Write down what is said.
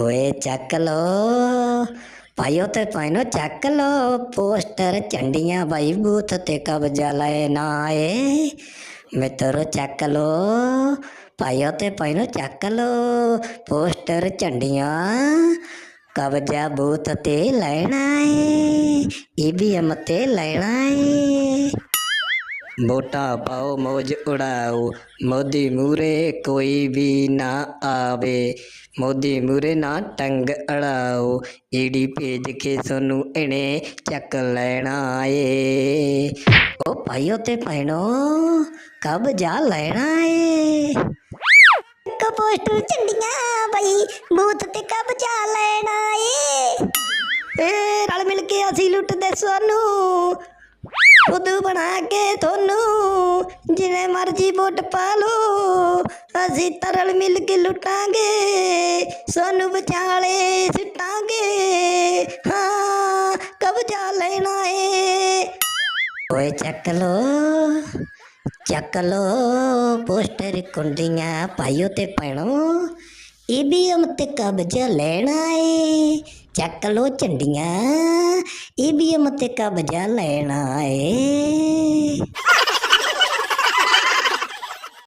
ਓਏ ਚੱਕ ਲੋ ਭਾਈਓ ਤੇ ਭਾਈਨੋ ਚੱਕ ਲੋ ਪੋਸਟਰ ਝੰਡੀਆਂ ਬਾਈ ਬੂਥ ਤੇ ਕਬਜ਼ਾ ਲੈ ਨਾ ਏ ਮਿੱਤਰੋ ਚੱਕ ਲੋ ਭਾਈਓ ਤੇ ਭਾਈਨੋ ਚੱਕ ਲੋ ਪੋਸਟਰ ਝੰਡੀਆਂ ਕਬਜ਼ਾ ਬੂਥ ਤੇ ਲੈਣਾ ਏ ਈਵੀਐਮ ਤੇ ਲੈਣਾ ਏ ਵੋਟਾਂ ਪਾਓ ਮੌਜ ਉਡਾਓ। ਮੋਦੀ ਮੂਰੇ ਕੋਈ ਵੀ ਨਾ ਆਵੇ। ਮੋਦੀ ਮੂਰੇ ਨਾ ਟੰਗ ਅੜਾਓ। ਈਡੀ ਭੇਜ ਕੇ ਸਾਨੂੰ ਇਹਨੇ ਚੱਕ ਲੈਣਾ ਏ। ਓ ਭਾਈਓ ਤੇ ਭੈਣੋ ਕਬ ਜਾ ਲੈਣਾ ਏ? ਕਪੋਸਟਰ ਝੰਡੀਆਂ ਬਈ ਬੂਥ ਤੇ ਕਬ ਜਾ ਲੈਣਾ ਏ? ਏ ਰਲ ਮਿਲ ਕੇ ਅਸੀਂ ਲੁੱਟਦੇ ਸਾਨੂੰ। ਖੁਦ ਬਣਾ ਕੇ ਤੁਹਾਨੂੰ, ਜਿਵੇਂ ਮਰਜ਼ੀ ਵੋਟ ਪਾ ਲਓ। ਅਸੀਂ ਤਰਲ ਮਿਲ ਕੇ ਲੁੱਟਾਂਗੇ, ਸਾਨੂੰ ਵਿਚਾਲੇ ਸਿੱਟਾਂਗੇ। ਹਾਂ, ਕਬਜ਼ਾ ਲੈਣਾ ਏ। ਓਏ ਚੱਕ ਲੋ ਚੱਕ ਲੋ ਪੋਸਟਰ ਕੁੰਡੀਆਂ ਪਾਇਓ ਤੇ ਪੈਣੋ। ਈਵੀਐਮ ਤੇ ਕਬਜ਼ਾ ਲੈਣਾ ਏ। ਚੱਕ ਲੋ ਝੰਡੀਆਂ ਈਵੀਐਮ ਤੇ ਕਬਜ਼ਾ ਲੈਣਾ ਏ।